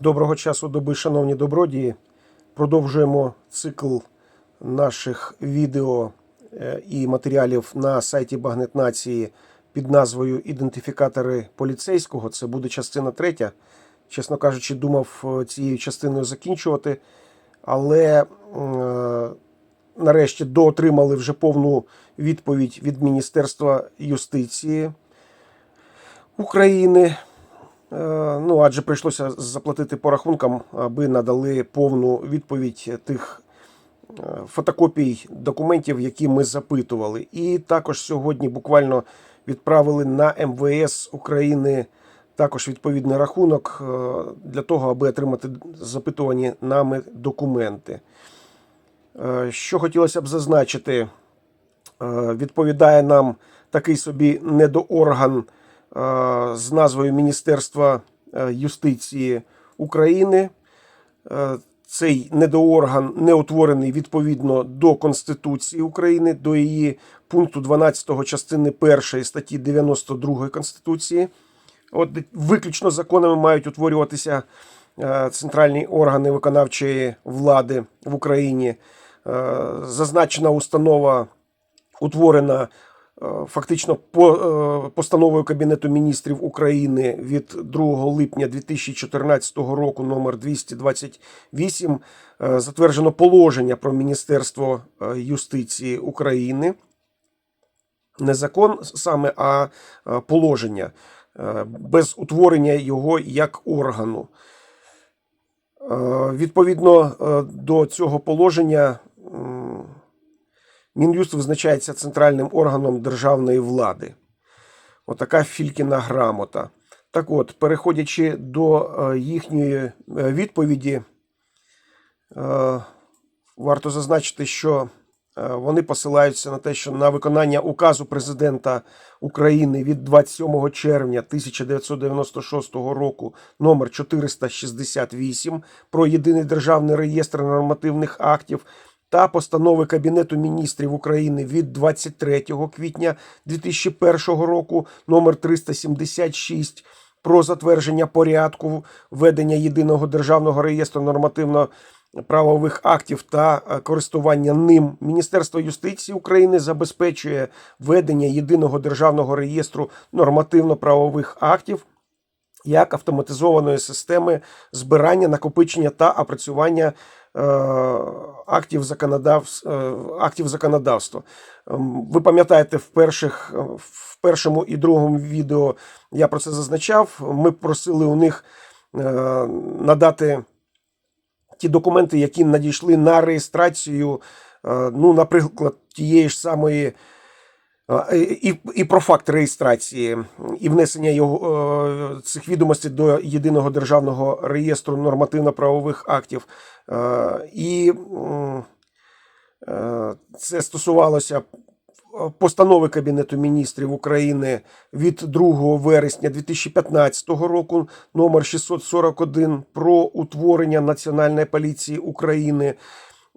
Доброго часу доби, шановні добродії. Продовжуємо цикл наших відео е, і матеріалів на сайті Багнет Нації під назвою Ідентифікатори поліцейського. Це буде частина третя. Чесно кажучи, думав е, цією частиною закінчувати, але е, нарешті доотримали вже повну відповідь від Міністерства юстиції України. Е, Ну, адже прийшлося заплатити по рахункам, аби надали повну відповідь тих е, фотокопій документів, які ми запитували. І також сьогодні буквально відправили на МВС України також відповідний рахунок е, для того, аби отримати запитувані нами документи. Що хотілося б зазначити, відповідає нам такий собі недоорган з назвою Міністерства е, юстиції України. Е, Цей недоорган не утворений відповідно до Конституції України, до її пункту 12 частини 1 статті 92 Конституції. От виключно законами мають утворюватися е, центральні органи виконавчої влади в Україні. Е, Зазначена установа утворена е, фактично по е, постановою Кабінету міністрів України від 2 липня 2014 року номер 228 е, затверджено положення про Міністерство е, юстиції України. Не закон саме, а е, положення е, без утворення його як органу. Е, Відповідно е, до цього положення Мін'юст визначається центральним органом державної влади. Отака Фількіна грамота. Так от, переходячи до е, їхньої е, відповіді, е, варто зазначити, що вони посилаються на те, що на виконання указу президента України від 27 червня 1996 року номер 468 про єдиний державний реєстр нормативних актів та постанови Кабінету міністрів України від 23 квітня 2001 року номер 376 про затвердження порядку ведення єдиного державного реєстру нормативно правових актів та е, користування ним. Міністерство юстиції України забезпечує ведення єдиного державного реєстру нормативно-правових актів як автоматизованої системи збирання, накопичення та опрацювання актів, законодавс, е, актів законодавства. Ем, Ви пам'ятаєте, в перших е, в першому і другому відео я про це зазначав. Ми просили у них е, надати ті документи, які надійшли на реєстрацію, е, ну, наприклад, тієї ж самої. І, і про факт реєстрації і внесення його е, цих відомостей до єдиного державного реєстру нормативно-правових актів. Е, І е, це стосувалося постанови Кабінету міністрів України від 2 вересня 2015 року номер 641 про утворення Національної поліції України.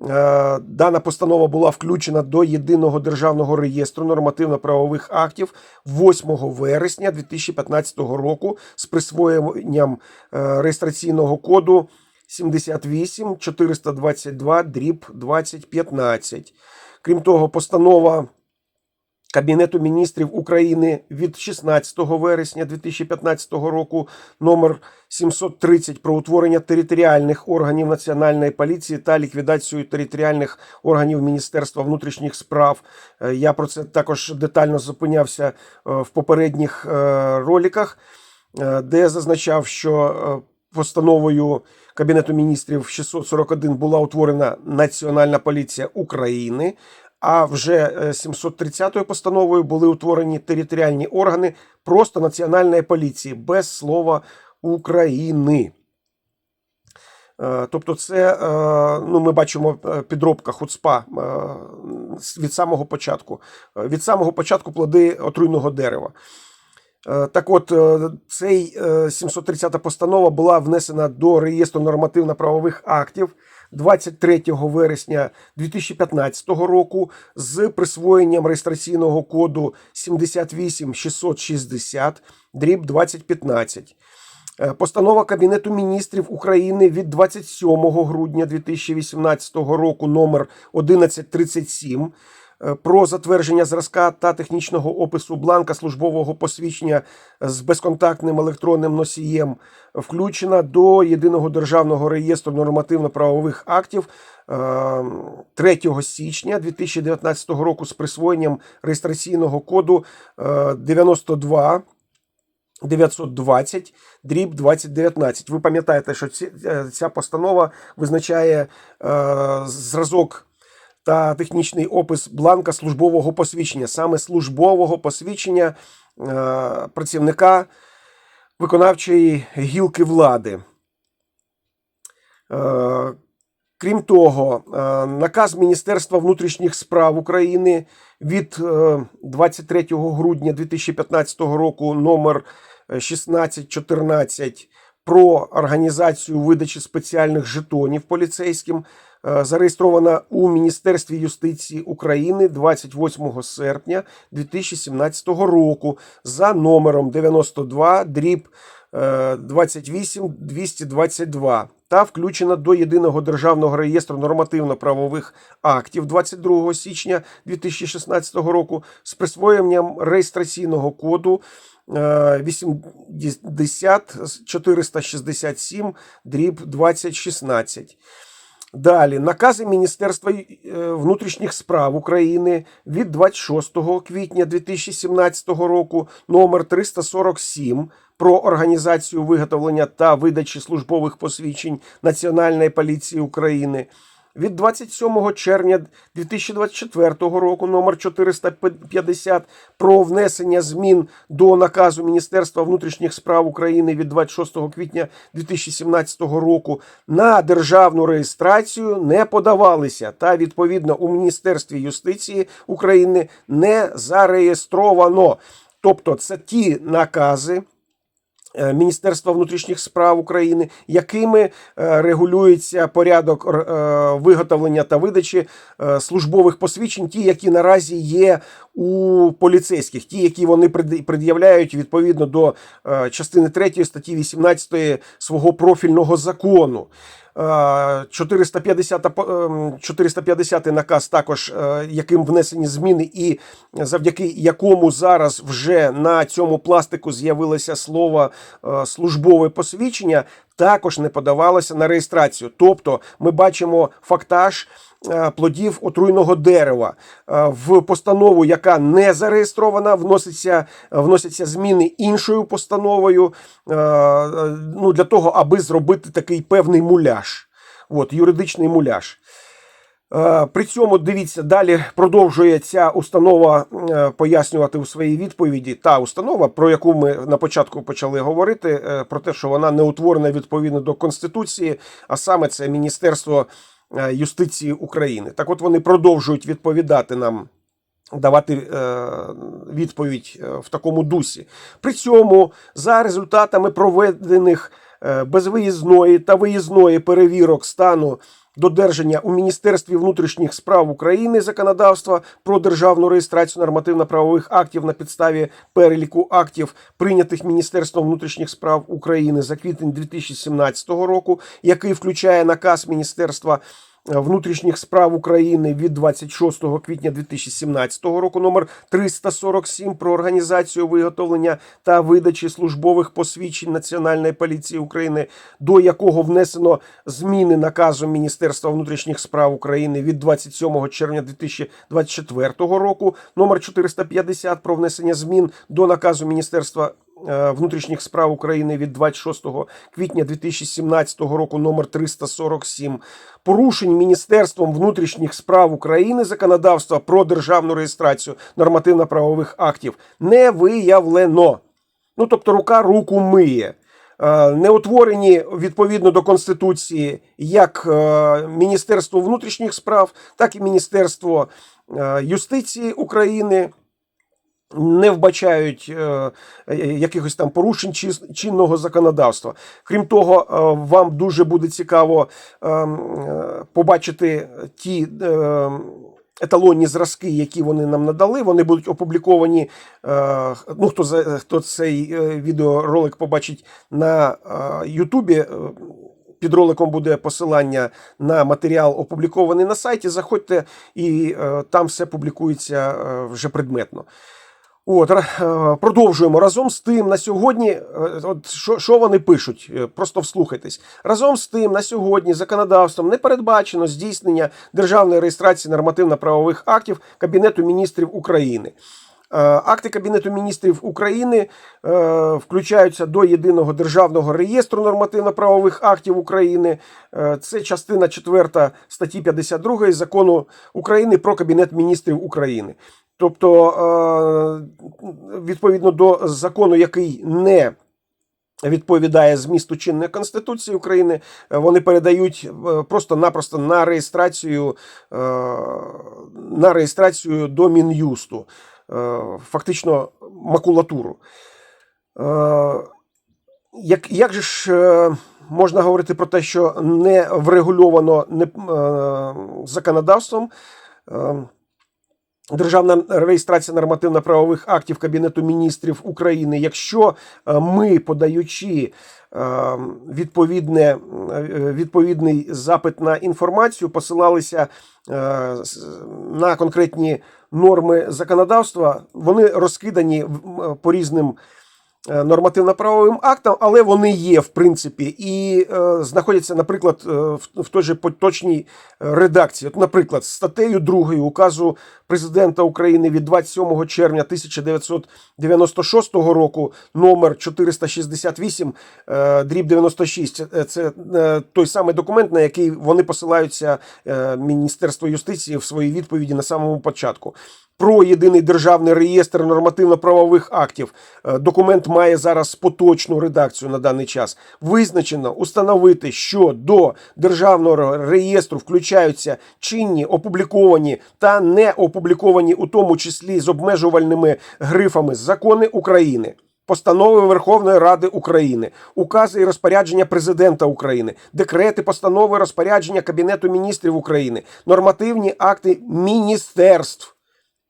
Е, Дана постанова була включена до єдиного державного реєстру нормативно-правових актів 8 вересня 2015 року з присвоєнням е, реєстраційного коду 78 422 дріб 2015. Крім того, постанова Кабінету міністрів України від 16 вересня 2015 року номер 730 про утворення територіальних органів Національної поліції та ліквідацію територіальних органів Міністерства внутрішніх справ. Е, Я про це також детально зупинявся е, в попередніх е, роликах, де зазначав, що постановою Кабінету міністрів 641 була утворена Національна поліція України. А вже е, 730 постановою були утворені територіальні органи просто національної поліції без слова України. Е, Тобто, це е, ну, ми бачимо е, підробка хуцпа е, від самого початку. Е, Від самого початку плоди отруйного дерева. Е, Так от, е, цей е, 730 постанова була внесена до реєстру нормативно-правових актів 23 вересня 2015 року з присвоєнням реєстраційного коду 78660 дріб 2015. Е, Постанова Кабінету міністрів України від 27 грудня 2018 року номер 1137 е, про затвердження зразка та технічного опису бланка службового посвідчення з безконтактним електронним носієм включена до єдиного державного реєстру нормативно-правових актів е, 3 січня 2019 року з присвоєнням реєстраційного коду е, 92 920 дріб 2019. Ви пам'ятаєте, що е, ця постанова визначає е, зразок та технічний опис бланка службового посвідчення, саме службового посвідчення е, працівника виконавчої гілки влади. Е, Крім того, е, наказ Міністерства внутрішніх справ України від е, 23 грудня 2015 року номер 1614 про організацію видачі спеціальних жетонів поліцейським зареєстрована у Міністерстві юстиції України 28 серпня 2017 року за номером 92 дріб е, 28 222 та включена до єдиного державного реєстру нормативно-правових актів 22 січня 2016 року з присвоєнням реєстраційного коду е, 80 467 дріб 2016. Далі накази Міністерства е, внутрішніх справ України від 26 квітня 2017 року номер 347 про організацію виготовлення та видачі службових посвідчень Національної поліції України. Від 27 червня 2024 року номер 450 про внесення змін до наказу Міністерства внутрішніх справ України від 26 квітня 2017 року на державну реєстрацію не подавалися та відповідно у Міністерстві юстиції України не зареєстровано. Тобто це ті накази. Е, Міністерства внутрішніх справ України, якими е, регулюється порядок е, виготовлення та видачі службових посвідчень, ті, які наразі є у поліцейських, ті, які вони пред- пред'являють відповідно до е, частини 3 статті 18 свого профільного закону. Е, 450, по- ем, 450 наказ також, е, яким внесені зміни, і завдяки якому зараз вже на цьому пластику з'явилося слово е, службове посвідчення, також не подавалося на реєстрацію. Тобто ми бачимо фактаж. е, Плодів отруйного дерева Е, в постанову, яка не зареєстрована, вноситься, вносяться зміни іншою постановою е, ну, для того, аби зробити такий певний муляж. От, юридичний муляж. Е, При цьому дивіться, далі продовжує ця установа е, пояснювати у своїй відповіді. Та установа, про яку ми на початку почали говорити, е, про те, що вона не утворена відповідно до Конституції, а саме це Міністерство юстиції України. Так от вони продовжують відповідати нам. Давати відповідь в такому дусі. При цьому за результатами проведених безвиїзної та виїзної перевірок стану додержання у Міністерстві внутрішніх справ України законодавства про державну реєстрацію нормативно-правових актів на підставі переліку актів, прийнятих Міністерством внутрішніх справ України за квітень 2017 року, який включає наказ Міністерства внутрішніх справ України від 26 квітня 2017 року номер 347 про організацію виготовлення та видачі службових посвідчень Національної поліції України, до якого внесено зміни наказом Міністерства внутрішніх справ України від 27 червня 2024 року номер 450 про внесення змін до наказу Міністерства внутрішніх справ України від 26 квітня 2017 року номер 347 порушень Міністерством внутрішніх справ України законодавства про державну реєстрацію нормативно-правових актів не виявлено. Ну тобто рука руку миє. Е, Не утворені відповідно до Конституції як е, Міністерство внутрішніх справ, так і Міністерство е, юстиції України не вбачають е, якихось там порушень чис- чинного законодавства. Крім того, е, вам дуже буде цікаво е, е, побачити ті. е, еталонні зразки, які вони нам надали, вони будуть опубліковані. Ну, хто хто цей відеоролик побачить на Ютубі. Під роликом буде посилання на матеріал, опублікований на сайті. Заходьте, і там все публікується вже предметно. От, е, продовжуємо. Разом з тим, на сьогодні, е, от що, що вони пишуть, Е, просто вслухайтесь. Разом з тим, на сьогодні законодавством не передбачено здійснення державної реєстрації нормативно-правових актів Кабінету міністрів України. Акти Кабінету міністрів України включаються до єдиного державного реєстру нормативно-правових актів України. Це частина 4 статті 52 закону України про Кабінет міністрів України. Тобто, е, відповідно до закону, який не відповідає змісту чинної конституції України, е, вони передають е, просто-напросто на реєстрацію на реєстрацію до Мін'юсту, фактично макулатуру. Як, як же ж можна говорити про те, що не врегульовано не, законодавством? Державна реєстрація нормативно-правових актів Кабінету міністрів України, якщо е, ми, подаючи е, відповідне, е, відповідний запит на інформацію, посилалися на конкретні норми законодавства, вони розкидані по різним нормативно-правовим актам, але вони є в принципі і е, знаходяться, наприклад, е, в, в той же поточній е, редакції. От, наприклад, статтею 2 указу президента України від 27 червня 1996 року, номер 468, е, дріб 96. Е, Це е, той самий документ, на який вони посилаються е, Міністерство юстиції в своїй відповіді на самому початку. Про єдиний державний реєстр нормативно-правових актів. Е, Документ має зараз поточну редакцію на даний час. Визначено установити, що до державного реєстру включаються чинні, опубліковані та не опубліковані, у тому числі з обмежувальними грифами закони України. Постанови Верховної Ради України, укази і розпорядження президента України, декрети, постанови, розпорядження Кабінету міністрів України, нормативні акти міністерств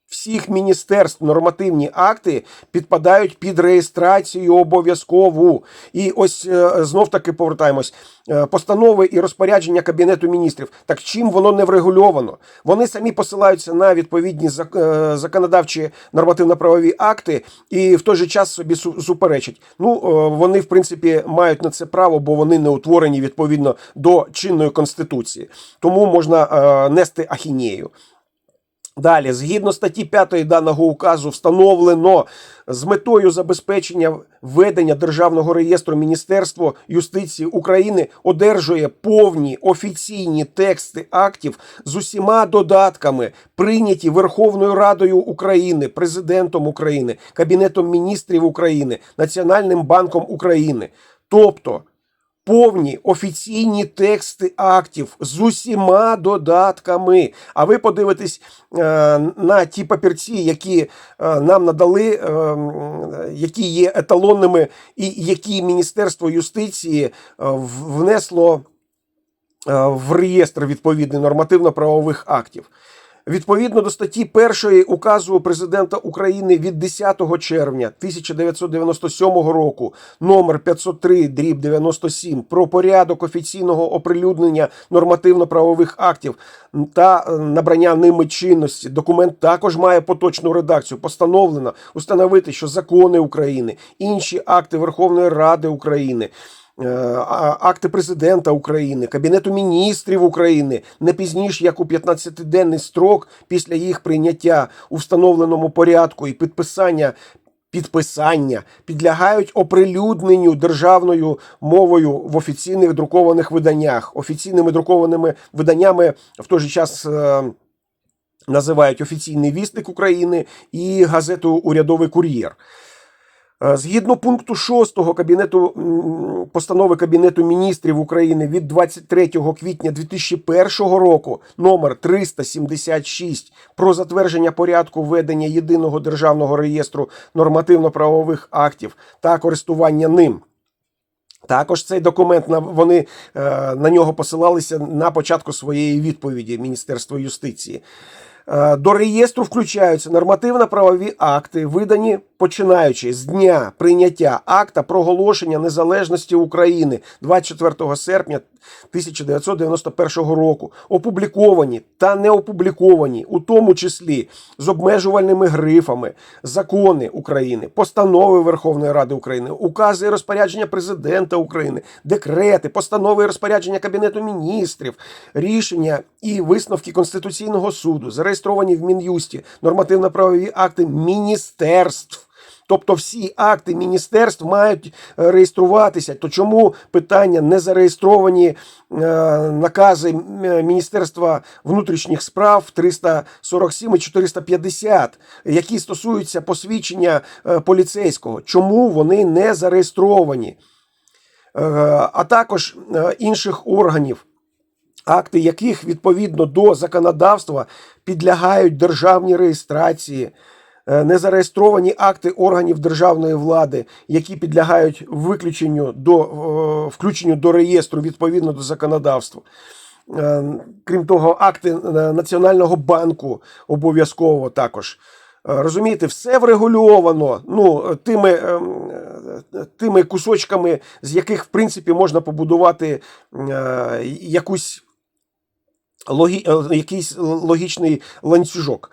всіх міністерств нормативні акти підпадають під реєстрацію обов'язкову. І ось е, знов таки повертаємось. Е, Постанови і розпорядження Кабінету міністрів. Так чим воно не врегульовано? Вони самі посилаються на відповідні е, законодавчі нормативно-правові акти і в той же час собі су- суперечать. Ну, вони, в принципі, мають на це право, бо вони не утворені відповідно до чинної конституції. Тому можна нести ахінею. Далі, згідно статті 5 даного указу, встановлено з метою забезпечення ведення державного реєстру Міністерство юстиції України одержує повні офіційні тексти актів з усіма додатками, прийняті Верховною Радою України, президентом України, Кабінетом міністрів України, Національним банком України. Тобто повні офіційні тексти актів з усіма додатками. А ви подивитесь е, на ті папірці, які е, нам надали, е, які є еталонними, і які Міністерство юстиції внесло в реєстр відповідний нормативно-правових актів. Відповідно до статті 1 указу президента України від 10 червня 1997 року, номер 503 дріб 97 про порядок офіційного оприлюднення нормативно-правових актів та е, набрання ними чинності. Документ також має поточну редакцію. Постановлено установити, що закони України, інші акти Верховної Ради України. Е, акти президента України, Кабінету міністрів України не пізніше як у 15-денний строк після їх прийняття у встановленому порядку і підписання. Підписання підлягають оприлюдненню державною мовою в офіційних друкованих виданнях. Офіційними друкованими виданнями в той же час е, називають офіційний вісник України і газету Урядовий кур'єр. Е, Згідно пункту 6 кабінету постанови Кабінету міністрів України від 23 квітня 2001 року номер 376 про затвердження порядку ведення єдиного державного реєстру нормативно-правових актів та користування ним. Також цей документ вони е, на нього посилалися на початку своєї відповіді Міністерства юстиції. Е, До реєстру включаються нормативно-правові акти, видані починаючи з дня прийняття акта проголошення незалежності України 24 серпня 1991 року, опубліковані та не опубліковані, у тому числі з обмежувальними грифами, закони України, постанови Верховної Ради України, укази і розпорядження президента України, декрети, постанови і розпорядження Кабінету міністрів, рішення і висновки Конституційного суду, зареєстровані в Мін'юсті, нормативно-правові акти міністерств. Тобто всі акти міністерств мають е, реєструватися. То чому питання не зареєстровані е, накази Міністерства внутрішніх справ 347 і 450, які стосуються посвідчення е, поліцейського? Чому вони не зареєстровані? Е, а також е, інших органів акти яких відповідно до законодавства підлягають державній реєстрації, Е, незареєстровані акти органів державної влади, які підлягають виключенню до е, включенню до реєстру відповідно до законодавства. Е, Крім того, акти Національного банку обов'язково також. Розумієте, все врегульовано ну, тими, тими кусочками, з яких, в принципі, можна побудувати якусь логі... е, якийсь логічний ланцюжок.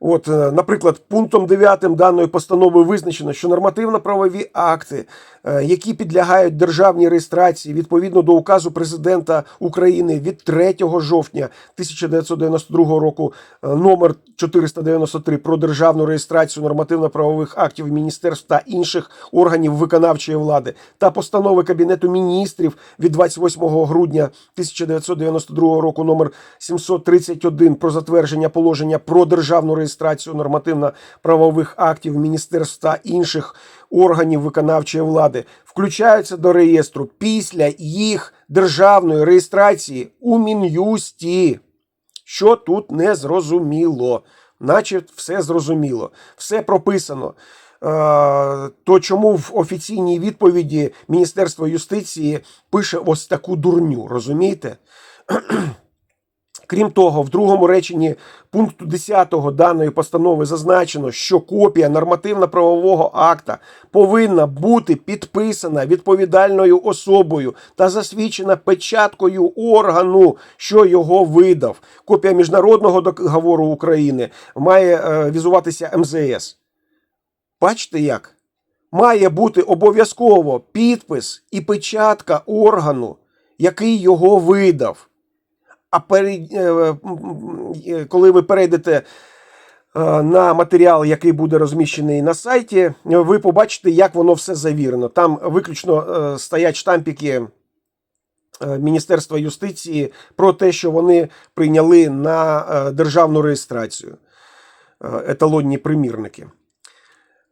От, е, наприклад, пунктом 9 даної постанови визначено, що нормативно-правові акти, е, які підлягають державній реєстрації відповідно до указу президента України від 3 жовтня 1992 року, е, номер 493 про державну реєстрацію нормативно-правових актів міністерств та інших органів виконавчої влади, та постанови Кабінету міністрів від 28 грудня 1992 року, номер 731 про затвердження положення про державну реєстрацію нормативно-правових актів міністерств та інших органів виконавчої влади включаються до реєстру після їх державної реєстрації у Мін'юсті. Що тут не зрозуміло? Наче все зрозуміло, все прописано. Е, То чому в офіційній відповіді Міністерство юстиції пише ось таку дурню, розумієте? Крім того, в другому реченні пункту 10 даної постанови зазначено, що копія нормативно-правового акта повинна бути підписана відповідальною особою та засвідчена печаткою органу, що його видав. Копія міжнародного договору України має е, візуватися МЗС. Бачите як? Має бути обов'язково підпис і печатка органу, який його видав. А перед, е, коли ви перейдете е, на матеріал, який буде розміщений на сайті, ви побачите, як воно все завірено. Там виключно е, стоять штампики е, Міністерства юстиції про те, що вони прийняли на державну реєстрацію еталонні примірники.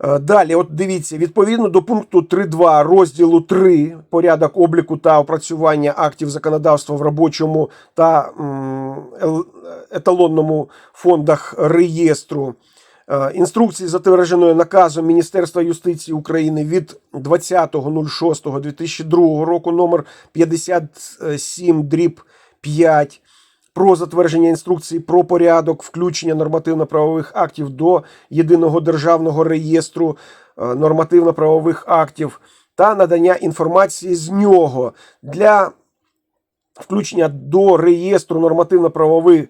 Е, Далі, от дивіться, відповідно до пункту 3.2 розділу 3 порядок обліку та опрацювання актів законодавства в робочому та еталонному фондах реєстру. е, Інструкції, затвердженої наказом Міністерства юстиції України від 20.06.2002 року номер 57 дріб 5 про затвердження інструкції про порядок включення нормативно-правових актів до єдиного державного реєстру е, нормативно-правових актів та надання інформації з нього. Для включення до реєстру нормативно-правові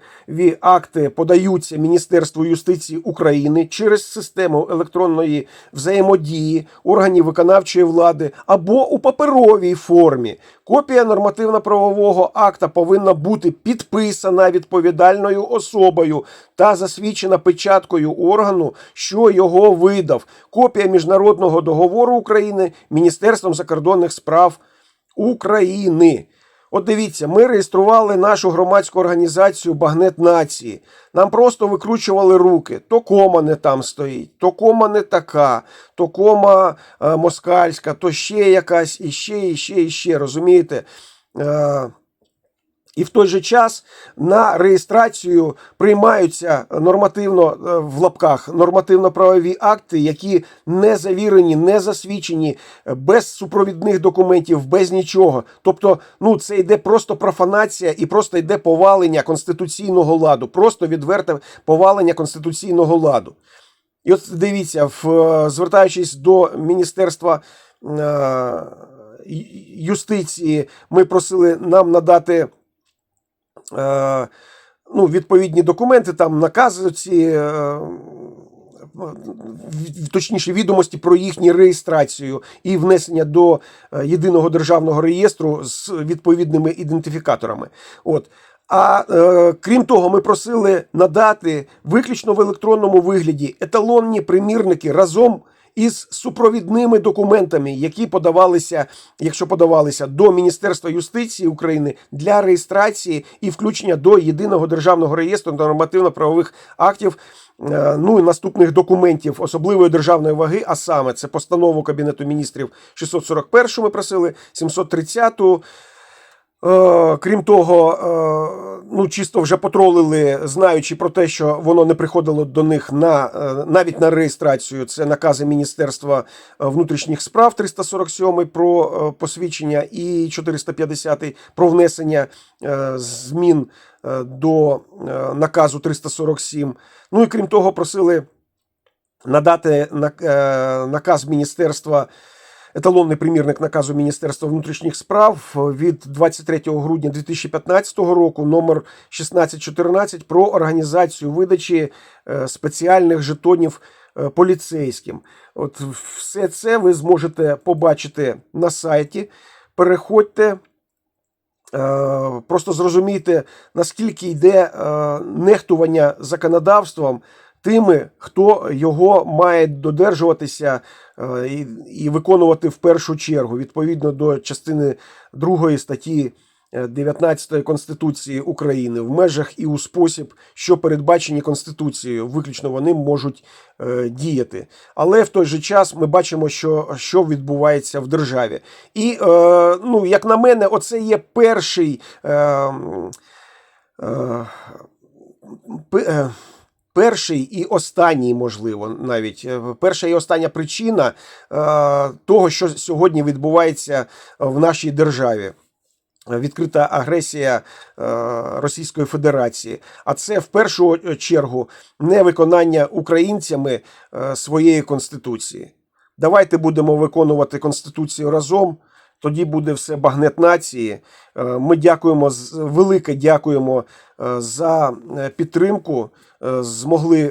акти подаються Міністерству юстиції України через систему електронної взаємодії органів виконавчої влади або у паперовій формі. Копія нормативно-правового акта повинна бути підписана відповідальною особою та засвідчена печаткою органу, що його видав. Копія міжнародного договору України Міністерством закордонних справ України. От дивіться, ми реєстрували нашу громадську організацію Багнет Нації. Нам просто викручували руки. То кома не там стоїть, то кома не така, то кома е, москальська, то ще якась, і ще, і ще, і ще. Розумієте? Е, І в той же час на реєстрацію приймаються нормативно е, в лапках нормативно-правові акти, які не завірені, не засвідчені, е, без супровідних документів, без нічого. Тобто, ну це йде просто профанація і просто йде повалення конституційного ладу, просто відверте повалення конституційного ладу. І от дивіться, в, е, звертаючись до Міністерства юстиції, ми просили нам надати ну, відповідні документи, там накази ці. Е, точніше, відомості про їхню реєстрацію і внесення до е, єдиного державного реєстру з відповідними ідентифікаторами. От. А е, крім того, ми просили надати виключно в електронному вигляді еталонні примірники разом із супровідними документами, які подавалися, якщо подавалися до Міністерства юстиції України для реєстрації і включення до єдиного державного реєстру нормативно-правових актів. е, Ну і наступних документів особливої державної ваги, а саме це постанову Кабінету міністрів 641 ми просили, 730 Е, Крім того, е, ну чисто вже потролили, знаючи про те, що воно не приходило до них на е, навіть на реєстрацію. Це накази Міністерства е, внутрішніх справ 347 про е, посвідчення і 450 про внесення е, змін е, до е, наказу 347. Ну і крім того, просили надати е, наказ Міністерства еталонний примірник наказу Міністерства внутрішніх справ від 23 грудня 2015 року, номер 1614 про організацію видачі е, спеціальних жетонів е, поліцейським. От все це ви зможете побачити на сайті. Переходьте. Е, Просто зрозумійте, наскільки йде нехтування законодавством тими, хто його має додержуватися е, і, виконувати в першу чергу відповідно до частини 2 статті е, 19 Конституції України в межах і у спосіб, що передбачені Конституцією, виключно вони можуть е, діяти. Але в той же час ми бачимо, що, що відбувається в державі. І, е, ну, як на мене, оце є перший. Е, е, е, Перший і останній, можливо, навіть е, перша і остання причина е, того, що сьогодні відбувається в нашій державі. Відкрита агресія е, Російської Федерації, а це в першу чергу невиконання українцями своєї конституції. Давайте будемо виконувати конституцію разом. Тоді буде все багнет нації. Е, Ми дякуємо велике дякуємо е, за е, підтримку. Змогли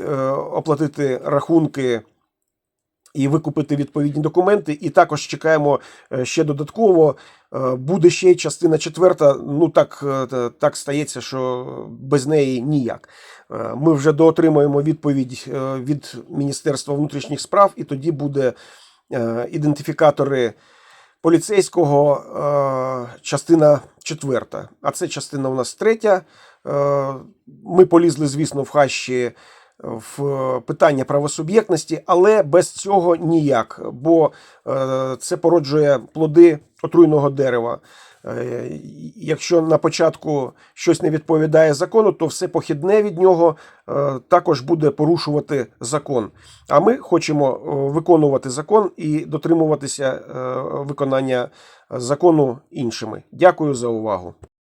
оплатити рахунки і викупити відповідні документи. І також чекаємо ще додатково. Буде ще частина четверта. Ну так, так стається, що без неї ніяк. Ми вже доотримаємо відповідь від Міністерства внутрішніх справ, і тоді буде ідентифікатори поліцейського е, частина четверта. А це частина у нас третя. Е, Ми полізли, звісно, в хащі в питання правосуб'єктності, але без цього ніяк, бо е, це породжує плоди отруйного дерева. Е, Якщо на початку щось не відповідає закону, то все похідне від нього е, також буде порушувати закон. А ми хочемо е, виконувати закон і дотримуватися виконання закону іншими. Дякую за увагу.